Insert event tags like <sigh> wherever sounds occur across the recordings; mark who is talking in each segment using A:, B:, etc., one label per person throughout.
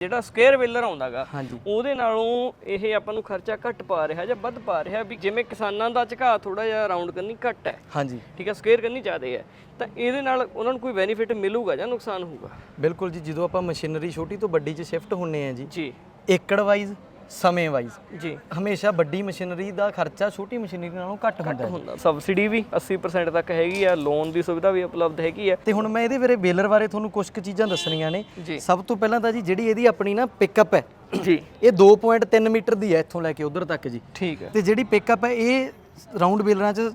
A: ਜਿਹੜਾ ਸਕੁਅਰ ਵੇਲਰ ਆਉਂਦਾਗਾ ਉਹਦੇ ਨਾਲੋਂ ਇਹ ਆਪਾਂ ਨੂੰ ਖਰਚਾ ਘੱਟ ਪਾ ਰਿਹਾ ਜਾਂ ਵੱਧ ਪਾ ਰਿਹਾ ਵੀ ਜਿਵੇਂ ਕਿਸਾਨਾਂ ਦਾ ਝੁਕਾਅ ਥੋੜਾ ਜਿਹਾ ਰਾਉਂਡ ਕਰਨੀ ਘੱਟ ਹੈ।
B: ਹਾਂਜੀ।
A: ਠੀਕ ਹੈ ਸਕੁਅਰ ਕਰਨੀ ਜ਼ਿਆਦਾ ਹੈ। ਤਾਂ ਇਹਦੇ ਨਾਲ ਉਹਨਾਂ ਨੂੰ ਕੋਈ ਬੈਨੀਫਿਟ ਮਿਲੂਗਾ ਜਾਂ ਨੁਕਸਾਨ ਹੋਊਗਾ?
B: ਬਿਲਕੁਲ ਜੀ ਜਦੋਂ ਆਪਾਂ ਮਸ਼ੀਨਰੀ ਛੋਟੀ ਤੋਂ ਵੱਡੀ 'ਚ ਸ਼ਿਫਟ ਹੁੰਨੇ ਆ ਜੀ
A: ਜੀ।
B: ਏਕੜ ਵਾਈਜ਼ ਸਮੇਂ ਵਾਈਜ਼
A: ਜੀ।
B: ਹਮੇਸ਼ਾ ਵੱਡੀ ਮਸ਼ੀਨਰੀ ਦਾ ਖਰਚਾ ਛੋਟੀ ਮਸ਼ੀਨਰੀ ਨਾਲੋਂ ਘੱਟ ਹੁੰਦਾ ਹੈ।
A: ਹੁੰਦਾ। ਸਬਸਿਡੀ ਵੀ 80% ਤੱਕ ਹੈਗੀ ਆ ਲੋਨ ਦੀ ਸੁਵਿਧਾ ਵੀ ਉਪਲਬਧ ਹੈਗੀ ਆ।
B: ਤੇ ਹੁਣ ਮੈਂ ਇਹਦੇ ਬਾਰੇ ਬੇਲਰ ਬਾਰੇ ਤੁਹਾਨੂੰ ਕੁਝ ਕੁ ਚੀਜ਼ਾਂ ਦੱਸਣੀਆਂ ਨੇ।
A: ਜੀ।
B: ਸਭ ਤੋਂ ਪਹਿਲਾਂ ਤਾਂ ਜੀ ਜਿਹੜੀ ਇਹਦੀ ਆਪਣੀ ਨਾ ਪਿਕਅਪ ਹੈ
A: ਜੀ।
B: ਇਹ 2.3 ਮੀਟਰ ਦੀ ਹੈ ਇੱਥੋਂ ਲੈ ਕੇ ਉਧਰ ਤੱਕ ਜੀ।
A: ਠੀਕ ਹੈ।
B: ਤੇ ਜਿਹੜੀ ਪਿਕਅਪ ਹੈ ਇਹ ਰਾਉਂਡ ਬੇਲਰਾਂ 'ਚ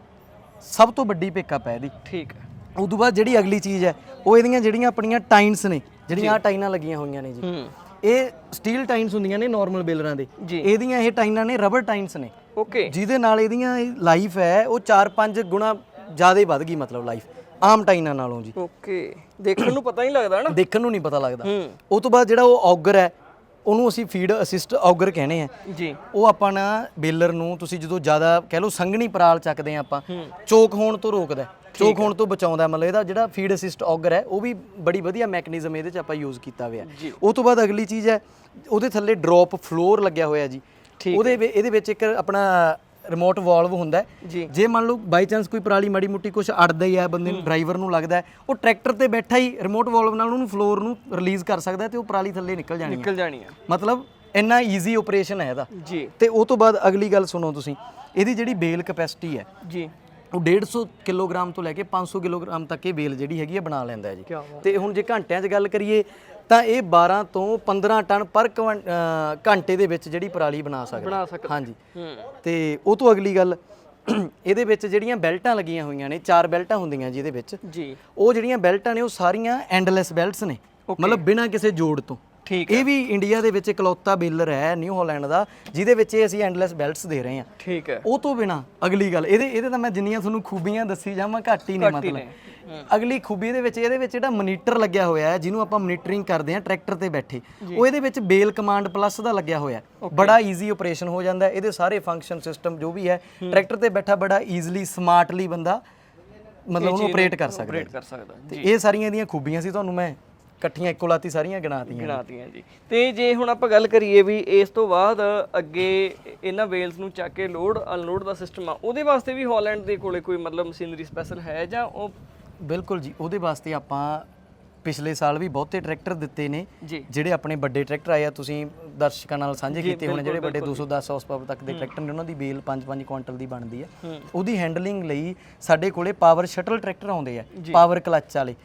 B: ਸਭ ਤੋਂ ਵੱਡੀ ਪਿਕਅਪ ਹੈ ਇਹਦੀ।
A: ਠੀਕ ਹੈ।
B: ਤੋਂ ਬਾਅਦ ਜਿਹੜੀ ਅਗਲੀ ਚੀਜ਼ ਹੈ ਉਹ ਇਹਦੀਆਂ ਜਿਹੜੀਆਂ ਆਪਣੀਆਂ ਟਾਈਨਸ ਨੇ ਜਿਹੜੀਆਂ ਆ ਟਾਈਨਾਂ ਲੱਗੀਆਂ ਹੋਈਆਂ ਨੇ ਜੀ।
A: ਹੂੰ।
B: ਇਹ ਸਟੀਲ ਟਾਈਨਸ ਹੁੰਦੀਆਂ ਨੇ ਨਾਰਮਲ ਬੇਲਰਾਂ ਦੇ।
A: ਜੀ।
B: ਇਹਦੀਆਂ ਇਹ ਟਾਈਨਾਂ ਨੇ ਰਬਰ ਟਾਈਨਸ ਨੇ।
A: ਓਕੇ
B: ਜਿਹਦੇ ਨਾਲ ਇਹਦੀਆਂ ਲਾਈਫ ਹੈ ਉਹ 4-5 ਗੁਣਾ ਜ਼ਿਆਦਾ ਵੱਧ ਗਈ ਮਤਲਬ ਲਾਈਫ ਆਮ ਟਾਈਨਾਂ ਨਾਲੋਂ ਜੀ।
A: ਓਕੇ ਦੇਖਣ ਨੂੰ ਪਤਾ ਨਹੀਂ ਲੱਗਦਾ ਨਾ।
B: ਦੇਖਣ ਨੂੰ ਨਹੀਂ ਪਤਾ ਲੱਗਦਾ।
A: ਹੂੰ।
B: ਉਹ ਤੋਂ ਬਾਅਦ ਜਿਹੜਾ ਉਹ ਔਗਰ ਹੈ ਉਹਨੂੰ ਅਸੀਂ ਫੀਡ ਅਸਿਸਟ ਔਗਰ ਕਹਿੰਦੇ ਆ
A: ਜੀ।
B: ਉਹ ਆਪਾਂ ਨਾ ਬੇਲਰ ਨੂੰ ਤੁਸੀਂ ਜਦੋਂ ਜ਼ਿਆਦਾ ਕਹਿ ਲਓ ਸੰਘਣੀ ਪਰਾਲ ਚੱਕਦੇ ਆ ਆਪਾਂ ਚੋਕ ਹੋਣ ਤੋਂ ਰੋਕਦਾ। ਹੈ। ਚੋਕ ਹੋਣ ਤੋਂ ਬਚਾਉਂਦਾ ਮਤਲਬ ਇਹਦਾ ਜਿਹੜਾ ਫੀਡ ਅਸਿਸਟ ਔਗਰ ਹੈ ਉਹ ਵੀ ਬੜੀ ਵਧੀਆ ਮੈਕੈਨਿਜ਼ਮ ਇਹਦੇ ਚ ਆਪਾਂ ਯੂਜ਼ ਕੀਤਾ ਹੋਇਆ ਉਹ ਤੋਂ ਬਾਅਦ ਅਗਲੀ ਚੀਜ਼ ਹੈ ਉਹਦੇ ਥੱਲੇ ਡ੍ਰੌਪ ਫਲੋਰ ਲੱਗਿਆ ਹੋਇਆ ਜੀ। ਉਹਦੇ ਇਹਦੇ ਵਿੱਚ ਇੱਕ ਆਪਣਾ ਰਿਮੋਟ ਵਾਲਵ ਹੁੰਦਾ ਹੈ।
A: ਜੀ।
B: ਮੰਨ ਲਓ ਬਾਈ ਚਾਂਸ ਕੋਈ ਪਰਾਲੀ ਮਾੜੀ ਮੁੱਟੀ ਕੁਝ ਅੜਦਾ ਹੀ ਹੈ ਬੰਦੇ ਨੂੰ ਡਰਾਈਵਰ ਨੂੰ ਲੱਗਦਾ ਹੈ, ਉਹ ਟਰੈਕਟਰ ਤੇ ਬੈਠਾ ਹੀ ਰਿਮੋਟ ਵਾਲਵ ਨਾਲ ਉਹਨੂੰ ਫਲੋਰ ਨੂੰ ਰਿਲੀਜ਼ ਕਰ ਸਕਦਾ ਹੈ ਤੇ ਉਹ ਪਰਾਲੀ ਥੱਲੇ ਨਿਕਲ ਜਾਣੀ ਹੈ।
A: ਨਿਕਲ ਜਾਣੀ ਆ
B: ਮਤਲਬ ਇੰਨਾ ਈਜ਼ੀ ਆਪਰੇਸ਼ਨ ਹੈ ਇਹਦਾ।
A: ਜੀ।
B: ਤੇ ਉਹ ਤੋਂ ਬਾਅਦ ਅਗਲੀ ਗੱਲ ਸੁਣੋ ਤੁਸੀਂ ਇਹਦੀ ਜਿਹੜੀ ਬੇਲ ਕਪੈਸਿਟੀ ਹੈ
A: ਜੀ।
B: ਉਹ 150 ਕਿਲੋਗ੍ਰਾਮ ਤੋਂ ਲੈ ਕੇ 500 ਕਿਲੋਗ੍ਰਾਮ ਤੱਕ ਇਹ ਬੇਲ ਜਿਹੜੀ ਹੈਗੀ ਹੈ ਬਣਾ ਲੈਂਦਾ ਹੈ ਜੀ।
A: ਕਿਆ ਬਾਤ।
B: ਤੇ ਹੁਣ ਜੇ ਘੰਟਿਆਂ 'ਚ ਗੱਲ ਕਰੀਏ ਤਾਂ ਇਹ 12 ਤੋਂ 15 ਟਨ ਪਰ ਅਹ ਘੰਟੇ ਦੇ ਵਿੱਚ ਜਿਹੜੀ ਪਰਾਲੀ ਬਣਾ ਸਕਦਾ।
A: ਬਣਾ ਸਕਦਾ।
B: ਹਾਂਜੀ। ਤੇ ਉਹ ਤੋਂ ਅਗਲੀ ਗੱਲ <clears throat> ਇਹਦੇ ਵਿੱਚ ਜਿਹੜੀਆਂ ਬੈਲਟਾਂ ਲੱਗੀਆਂ ਹੋਈਆਂ ਨੇ ਚਾਰ ਬੈਲਟਾਂ ਹੁੰਦੀਆਂ ਜੀ ਇਹਦੇ ਵਿੱਚ।
A: ਜੀ।
B: ਉਹ ਜਿਹੜੀਆਂ ਬੈਲਟਾਂ ਨੇ ਉਹ ਸਾਰੀਆਂ ਐਂਡਲੈਸ ਬੈਲਟਸ ਨੇ। ਮਤਲਬ ਬਿਨਾਂ ਕਿਸੇ ਜੋੜ ਤੋਂ।
A: ਠੀਕ
B: ਇਹ ਵੀ ਇੰਡੀਆ ਦੇ ਵਿੱਚ ਇਕਲੌਤਾ ਬੇਲਰ ਹੈ ਨਿਊ ਹਾਲੈਂਡ ਦਾ ਜਿਹਦੇ ਵਿੱਚ ਇਹ ਅਸੀਂ ਐਂਡਲੈਸ ਬੈਲਟਸ ਦੇ ਰਹੇ ਹਾਂ।
A: ਠੀਕ ਹੈ।
B: ਉਹ ਤੋਂ ਬਿਨਾ ਅਗਲੀ ਗੱਲ ਇਹਦੇ ਇਹਦੇ ਤਾਂ ਮੈਂ ਜਿੰਨੀਆਂ ਤੁਹਾਨੂੰ ਖੂਬੀਆਂ ਦੱਸੀ ਜਾਵਾਂ ਘੱਟ ਹੀ ਨੇ। ਮਤਲਬ ਅਗਲੀ ਖੂਬੀ ਇਹਦੇ ਵਿੱਚ ਇਹਦੇ ਵਿੱਚ ਜਿਹੜਾ ਮੋਨੀਟਰ ਲੱਗਿਆ ਹੋਇਆ ਹੈ ਜਿਹਨੂੰ ਆਪਾਂ ਮੋਨੀਟਰਿੰਗ ਕਰਦੇ ਹਾਂ ਟਰੈਕਟਰ ਤੇ ਬੈਠੇ ਉਹ ਇਹਦੇ ਵਿੱਚ ਬੇਲ ਕਮਾਂਡ ਪਲੱਸ ਦਾ ਲੱਗਿਆ ਹੋਇਆ ਹੈ। ਬੜਾ ਈਜ਼ੀ ਆਪਰੇਸ਼ਨ ਹੋ ਜਾਂਦਾ ਹੈ। ਇਹਦੇ ਸਾਰੇ ਫੰਕਸ਼ਨ ਸਿਸਟਮ ਜੋ ਵੀ ਹੈ ਟਰੈਕਟਰ ਤੇ ਬੈਠਾ ਬੜਾ ਈਜ਼ੀਲੀ ਸਮਾਰਟਲੀ ਬੰਦਾ ਮਤਲਬ ਉਹਨੂੰ ਆਪਰੇਟ ਕਰ ਸਕਦਾ ਹੈ। ਤੇ ਇਹ ਸਾਰੀਆਂ ਇਹਦੀਆਂ ਖੂਬੀਆਂ ਸੀ ਤੁਹਾਨੂੰ ਮੈਂ ਇਕੱਠੀਆਂ ਇੱਕੋ ਲਾਤੀ ਸਾਰੀਆਂ ਗਿਣਾਤੀਆਂ
A: ਗਿਣਾਤੀਆਂ ਜੀ। ਤੇ ਜੇ ਹੁਣ ਆਪਾਂ ਗੱਲ ਕਰੀਏ ਵੀ ਇਸ ਤੋਂ ਬਾਅਦ ਅੱਗੇ ਇਹਨਾਂ ਵੇਲਸ ਨੂੰ ਚੱਕ ਕੇ ਲੋਡ ਅਨਲੋਡ ਦਾ ਸਿਸਟਮ ਆ ਉਹਦੇ ਵਾਸਤੇ ਵੀ ਹਾਲੈਂਡ ਦੇ ਕੋਲੇ ਕੋਈ ਮਤਲਬ ਮਸ਼ੀਨਰੀ ਸਪੈਸ਼ਲ ਹੈ ਜਾਂ ਉਹ
B: ਬਿਲਕੁਲ ਜੀ ਉਹਦੇ ਵਾਸਤੇ ਆਪਾਂ ਪਿਛਲੇ ਸਾਲ ਵੀ ਬਹੁਤੇ ਟਰੈਕਟਰ ਦਿੱਤੇ ਨੇ ਜਿਹੜੇ ਆਪਣੇ ਵੱਡੇ ਟਰੈਕਟਰ ਆਏ ਆ ਤੁਸੀਂ ਦਰਸ਼ਕਾਂ ਨਾਲ ਸਾਂਝੇ ਕੀਤੇ ਹੋਣੇ ਜਿਹੜੇ ਵੱਡੇ 210 ਹਾਰਸ ਪਾਵਰ ਤੱਕ ਦੇ ਟਰੈਕਟਰ ਨੇ ਉਹਨਾਂ ਦੀ ਬੇਲ 5-5 ਕੁਇੰਟਲ ਦੀ ਬਣਦੀ ਆ ਉਹਦੀ ਹੈਂਡਲਿੰਗ ਲਈ ਸਾਡੇ ਕੋਲੇ ਪਾਵਰ ਸ਼ਟਲ ਟਰੈਕਟਰ ਆਉਂਦੇ ਆ ਪਾਵਰ ਕਲਚ ਵਾਲੇ।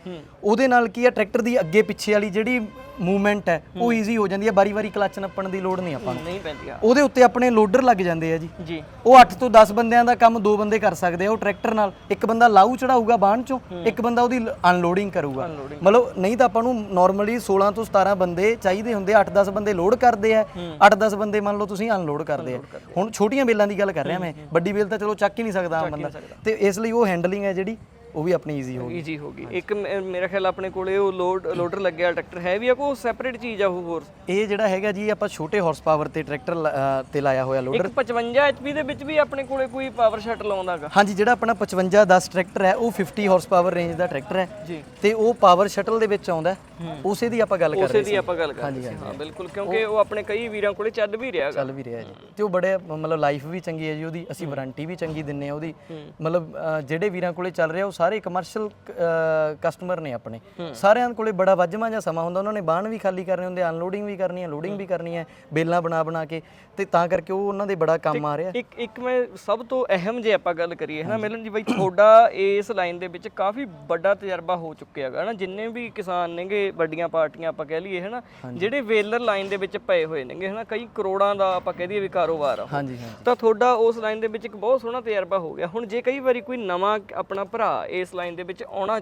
B: ਉਹਦੇ ਨਾਲ ਕੀ ਆ ਟਰੈਕਟਰ ਦੀ ਅੱਗੇ ਪਿੱਛੇ ਵਾਲੀ ਜਿਹੜੀ ਮੂਵਮੈਂਟ ਹੈ ਉਹ ਈਜ਼ੀ ਹੋ ਜਾਂਦੀ ਹੈ ਬਾਰੀ-ਬਾਰੀ ਕਲਚ ਨੱਪਣ ਦੀ ਲੋੜ ਨਹੀਂ ਆਪਾਂ ਨੂੰ।
A: ਨਹੀਂ ਪੈਂਦੀ ਆ
B: ਉਹਦੇ ਉੱਤੇ ਆਪਣੇ ਲੋਡਰ ਲੱਗ ਜਾਂਦੇ ਆ ਜੀ।
A: ਜੀ।
B: ਉਹ 8 ਤੋਂ 10 ਬੰਦਿਆਂ ਦਾ ਕੰਮ ਦੋ ਬੰਦੇ ਕਰ ਸਕਦੇ ਆ ਉਹ ਟਰੈਕਟਰ ਨਾਲ। ਇੱਕ ਬੰਦਾ ਲਾਊ ਚੜਾਊਗਾ ਬਾਣ ਚੋਂ ਇੱਕ ਬੰਦਾ ਉਹਦੀ ਅਨਲੋਡਿੰਗ ਕਰੂਗਾ। ਮਤਲਬ ਨਹੀਂ ਤਾਂ ਆਪਾਂ ਨੂੰ ਨਾਰਮਲੀ 16 ਤੋਂ 17 ਬੰਦੇ ਚਾਹੀਦੇ ਹੁੰਦੇ 8-10 ਬੰਦੇ ਲੋਡ ਕਰਦੇ ਆ 8-10 ਬੰਦੇ ਮੰਨ ਲਓ ਤੁਸੀਂ ਅਨਲੋਡ ਕਰਦੇ ਆ। ਹੁਣ ਛੋਟੀਆਂ ਬੇਲਾਂ ਦੀ ਗੱਲ ਕਰ ਰਿਹਾ ਮੈਂ ਵੱਡੀ ਬੇਲ ਤਾਂ ਚਲੋ ਚੱਕ ਹੀ ਨਹੀਂ ਸਕਦਾ ਆਮ ਬੰਦਾ। ਤੇ ਇਸ ਲਈ ਉਹ ਹੈਂਡਲਿੰਗ ਹੈ ਜਿਹੜੀ ਉਹ ਵੀ ਆਪਣੀ ਈਜ਼ੀ ਹੋ ਗਈ।
A: ਈਜ਼ੀ ਹੋ ਗਈ। ਇੱਕ ਮੇ- ਮੇਰਾ ਖਿਆਲ ਆਪਣੇ ਕੋਲੇ ਉਹ ਲੋਡ ਲੋਡਰ ਲੱਗਿਆ ਟਰੈਕਟਰ ਹੈ ਵੀ ਆ ਕੋਈ ਸੈਪਰੇਟ ਚੀਜ਼ ਆ ਉਹ ਹੋਰ?
B: ਇਹ ਜਿਹੜਾ ਹੈਗਾ ਜੀ ਆਪਾਂ ਛੋਟੇ ਹਾਰਸ ਪਾਵਰ ਤੇ ਟਰੈਕਟਰ ਲ- ਤੇ ਲਾਇਆ ਹੋਇਆ ਲੋਡਰ
A: ਇੱਕ 55 ਐਚਪੀ ਦੇ ਵਿੱਚ ਵੀ ਆਪਣੇ ਕੋਲੇ ਕੋਈ ਪਾਵਰ ਸ਼ਟਲ ਆਉਂਦਾਗਾ
B: ਹਾਂਜੀ ਜਿਹੜਾ ਆਪਣਾ 55 10 ਟਰੈਕਟਰ ਹੈ ਉਹ 50 ਹਾਰਸ ਪਾਵਰ ਰੇਂਜ ਦਾ ਟਰੈਕਟਰ ਹੈ।
A: ਜੀ।
B: ਤੇ ਉਹ ਪਾਵਰ ਸ਼ਟਲ ਦੇ ਵਿੱਚ ਆਉਂਦਾ ਹੈ। ਉਸੇ ਦੀ ਆਪਾਂ ਗੱਲ ਕਰ
A: ਉਸੇ
B: ਰਹੇ
A: ਦੀ
B: ਸੀ।
A: ਆਪਾਂ ਗੱਲ ਕਰ ਰਹੇ ਸੀ। ਹਾਂ ਬਿਲਕੁਲ ਕਿਉਂਕਿ ਉਹ ਆਪਣੇ ਕਈ ਵੀਰਾਂ ਕੋਲੇ ਚੱਲ ਵੀ ਰਿਹਾ ਗਾ
B: ਚੱਲ ਵੀ ਰਿਹਾ ਜੀ। ਤੇ ਉਹ ਬੜੇ ਮਤਲਬ ਲਾਈਫ ਵੀ ਚੰਗੀ ਹੈ ਜੀ ਉਹਦੀ। ਅਸੀਂ ਵਾਰੰਟੀ ਵੀ ਚੰਗੀ ਦਿੰਨੇ ਆ ਉਹਦੀ। ਮਤਲਬ ਜਿਹੜੇ ਵੀਰਾਂ ਕੋਲੇ ਚੱਲ ਰਿਹਾ ਉਹ ਸਾਰੇ ਕਮਰਸ਼ੀਅਲ ਕਸਟਮਰ ਨੇ ਆਪਣੇ। ਸਾਰਿਆਂ ਕੋਲੇ ਬੜਾ ਵੱਜਮਾ ਜਿਹਾ ਸਮਾਂ ਹੁੰਦਾ। ਉਹਨਾਂ ਨੇ ਬਾਣ ਵੀ ਖਾਲੀ ਕਰਨੇ ਹੁੰਦੇ ਅਨਲੋਡਿੰਗ ਵੀ ਕਰਨੀ ਹੈ ਲੋਡਿੰਗ ਵੀ ਕਰਨੀ ਹੈ ਬੇਲਾਂ ਬਣਾ ਬਣਾ ਕੇ। ਤੇ ਤਾਂ ਕਰਕੇ ਉਹ ਉਹਨਾਂ ਦੇ ਬੜਾ ਕੰਮ ਆ ਰਿਹਾ।
A: ਇੱਕ ਇੱਕ ਮੈਂ ਸਭ ਤੋਂ ਅਹਿਮ ਜੇ ਆਪਾਂ ਗੱਲ ਕਰੀਏ ਹਨਾ ਮਿਲਨ ਜੀ ਬਾਈ ਤੁਹਾਡਾ ਇਸ ਲਾਈਨ ਦੇ ਵਿੱਚ ਕਾਫੀ ਵੱਡਾ ਤਜਰਬਾ ਹੋ ਚੁੱਕਿਆ ਹੈਗਾ ਹਨਾ? ਜਿੰਨੇ ਵੀ ਕਿਸਾਨ ਨੇਗੇ ਵੱਡੀਆਂ ਪਾਰਟੀਆਂ ਆਪਾਂ ਕਹਿ ਲਈਏ ਹਨਾ? ਜਿਹੜੇ ਵੇਲਰ ਲਾਈਨ ਦੇ ਵਿੱਚ ਪਏ ਹੋਏ ਨੇਗੇ ਹਨਾ? ਕਈ ਕਰੋੜਾਂ ਦਾ ਆਪਾਂ ਕਹਿ ਦਈਏ ਵੀ ਕਾਰੋਬਾਰ ਆ।
B: ਹਾਂਜੀ ਹਾਂ
A: ਤਾਂ ਤੁਹਾਡਾ ਉਸ ਲਾਈਨ ਦੇ ਵਿੱਚ ਇੱਕ ਬਹੁਤ ਸੋਹਣਾ ਤਜਰਬਾ ਹੋ ਗਿਆ। ਹੁਣ ਜੇ ਕਈ ਵਾਰੀ ਕੋਈ ਨਵਾਂ ਆਪਣਾ ਭਰਾ ਇਸ ਲਾਈਨ ਦੇ ਵਿੱਚ ਆਉਣਾ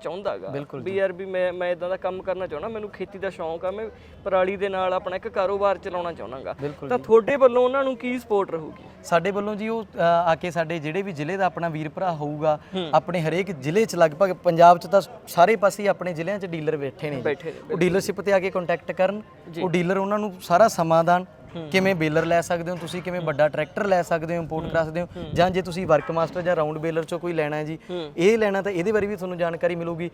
A: ਵੀ ਯਾਰ ਵੀ ਮੈਂ ਮੈਂ ਇਦਾਂ ਦਾ ਕੰਮ ਕਰਨਾ ਚਾਹੁੰਦਾ ਮੈਨੂੰ ਖੇਤੀ ਦਾ ਸ਼ੌਂਕ ਆ ਮੈਂ ਪਰਾਲੀ ਦੇ ਨਾਲ ਆਪਣਾ ਇੱਕ ਕਾਰੋਬਾਰ ਚਲਾਉਣਾ ਚਾਹੁੰਦਾਗਾ। ਤਾਂ ਤੁਹਾਡੇ ਵੱਲੋਂ ਉਹਨਾਂ ਨੂੰ ਕੀ ਸਪੋਰਟ ਰਹੂਗੀ?
B: ਸਾਡੇ ਵੱਲੋਂ ਜੀ ਉਹ ਆ ਕੇ ਸਾਡੇ ਜਿਹੜੇ ਵੀ ਜ਼ਿਲ੍ਹੇ ਦਾ ਆਪਣਾ ਵੀਰ ਭਰਾ ਹੋਊਗਾ ਆਪਣੇ ਹਰੇਕ ਜ਼ਿਲ੍ਹੇ 'ਚ ਲਗਭਗ ਪੰਜਾਬ 'ਚ ਤਾਂ ਸਾਰੇ ਪਾਸੇ ਆਪਣੇ ਜ਼ਿਲ੍ਹਿਆਂ 'ਚ ਡੀਲਰ ਬੈਠੇ ਨੇ ਜੀ।
A: ਬੈਠੇ ਨੇ
B: ਉਹ ਡੀਲਰਸ਼ਿਪ ਤੇ ਆ ਕੇ ਕੰਟੈਕਟ ਕਰਨ ਉਹ ਡੀਲਰ ਉਹਨਾਂ ਨੂੰ ਸਾਰਾ ਸਮਾਧਾਨ ਕਿਵੇਂ ਬੇਲਰ ਲੈ ਸਕਦੇ ਹੋ? ਤੁਸੀਂ ਕਿਵੇਂ ਵੱਡਾ ਟਰੈਕਟਰ ਲੈ ਸਕਦੇ ਹੋ ਇੰਪੋਰਟ ਕਰਾ ਸਕਦੇ ਹੋ? ਜਾਂ ਜੇ ਤੁਸੀਂ ਵਰਕ ਮਾਸਟਰ ਜਾਂ ਰਾਉਂਡ ਬੇਲਰ ਚੋਂ ਕੋਈ ਲੈਣਾ ਹੈ ਜੀ ਇਹ ਲੈਣਾ ਤਾਂ ਇਹਦੇ ਬਾਰੇ ਵੀ ਤੁਹਾਨੂੰ ਜਾਣਕਾਰੀ ਮਿਲੂਗੀ।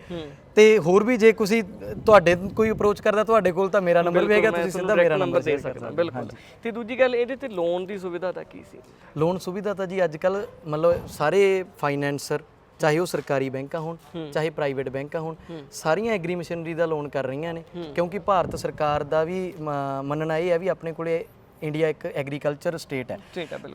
B: ਤੇ ਹੋਰ ਵੀ ਜੇ ਤੁਸੀਂ ਤੁਹਾਡੇ ਕੋਈ ਅਪਰੋਚ ਕਰਦਾ ਤੁਹਾਡੇ ਕੋਲ ਤਾਂ ਮੇਰਾ ਨੰਬਰ ਵੀ ਹੈਗਾ ਤੁਸੀਂ ਸਿੱਧਾ ਮੇਰਾ ਨੰਬਰ
A: ਦੇ ਸਕਦਾ ਬਿਲਕੁਲ। ਤੇ ਦੂਜੀ ਗੱਲ ਇਹਦੇ ਤੇ ਲੋਨ ਦੀ ਸੁਵਿਧਾ ਤਾਂ ਕੀ ਸੀ?
B: ਲੋਨ ਸੁਵਿਧਾ ਤਾਂ ਜੀ ਅੱਜ ਕੱਲ ਮਤਲਬ ਸਾਰੇ ਫਾਈਨੈਂਸਰ ਚਾਹੇ ਉਹ ਸਰਕਾਰੀ ਬੈਂਕਾਂ ਹੋਣ ਚਾਹੇ ਪ੍ਰਾਈਵੇਟ ਬੈਂਕਾਂ ਹੋਣ ਸਾਰੀਆਂ ਐਗਰੀ ਮਸ਼ੀਨਰੀ ਦਾ ਲੋਨ ਕਰ ਰਹੀਆਂ ਨੇ। ਕਿਉਂਕਿ ਭਾਰਤ ਸਰਕਾਰ ਦਾ ਵੀ ਮੰਨਣਾ ਇਹ ਹੈ ਵੀ ਆਪਣੇ ਕੋਲੇ ਇੰਡੀਆ ਇੱਕ ਐਗਰੀਕਲਚਰ ਸਟੇਟ ਹੈ।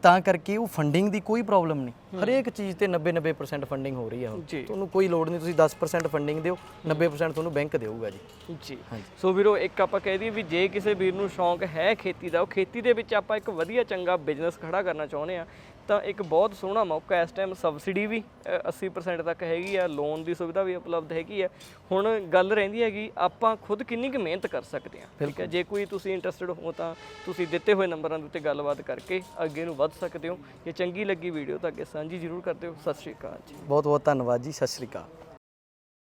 B: ਤਾਂ ਕਰਕੇ ਉਹ ਫੰਡਿੰਗ ਦੀ ਕੋਈ ਪ੍ਰੋਬਲਮ ਨਹੀਂ। ਹਰੇਕ ਚੀਜ਼ ਤੇ 90 90% ਫੰਡਿੰਗ ਹੋ ਰਹੀ ਹੈ ਹੁਣ। ਤੁਹਾਨੂੰ ਕੋਈ ਲੋੜ ਨਹੀਂ ਤੁਸੀਂ 10% ਫੰਡਿੰਗ ਦਿਓ 90% ਤੁਹਾਨੂੰ ਬੈਂਕ ਦੇਊਗਾ ਜੀ।
A: ਜੀ। ਸੋ ਵੀਰੋ ਇੱਕ ਆਪਾਂ ਕਹਿ ਦਈਏ ਵੀ ਜੇ ਕਿਸੇ ਵੀਰ ਨੂੰ ਸ਼ੌਂਕ ਹੈ ਖੇਤੀ ਦਾ ਉਹ ਖੇਤੀ ਦੇ ਵਿੱਚ ਆਪਾਂ ਇੱਕ ਵਧੀਆ ਚੰਗਾ ਬਿਜ਼ਨਸ ਖੜਾ ਕਰਨਾ ਚਾਹੁੰਦੇ ਆ ਤਾਂ ਇੱਕ ਬਹੁਤ ਸੋਹਣਾ ਮੌਕਾ ਇਸ ਟਾਈਮ ਸਬਸਿਡੀ ਵੀ ਅ, 80% ਤੱਕ ਹੈਗੀ ਆ ਲੋਨ ਦੀ ਸੁਵਿਧਾ ਵੀ ਉਪਲਬਧ ਹੈਗੀ ਆ ਹੁਣ ਗੱਲ ਰਹਿੰਦੀ ਹੈਗੀ ਆਪਾਂ ਖੁਦ ਕਿੰਨੀ ਕੁ ਮਿਹਨਤ ਕਰ ਸਕਦੇ ਆ ਠੀਕ ਹੈ? ਜੇ ਕੋਈ ਤੁਸੀਂ ਇੰਟਰਸਟਿਡ ਹੋ ਤਾਂ ਤੁਸੀਂ ਦਿੱਤੇ ਹੋਏ ਨੰਬਰਾਂ ਦੇ ਉੱਤੇ ਗੱਲਬਾਤ ਕਰਕੇ ਅੱਗੇ ਨੂੰ ਵੱਧ ਸਕਦੇ ਹੋ। ਜੇ ਚੰਗੀ ਲੱਗੀ ਵੀਡੀਓ ਤਾਂ ਅੱਗੇ ਸਾਂਝੀ ਜ਼ਰੂਰ ਕਰ ਦਿਓ। ਸਤਿ ਸ਼੍ਰੀ ਅਕਾਲ ਜੀ।
B: ਬਹੁਤ ਬਹੁਤ ਧੰਨਵਾਦ ਜੀ। ਸਤਿ ਸ਼੍ਰੀ ਅਕਾਲ।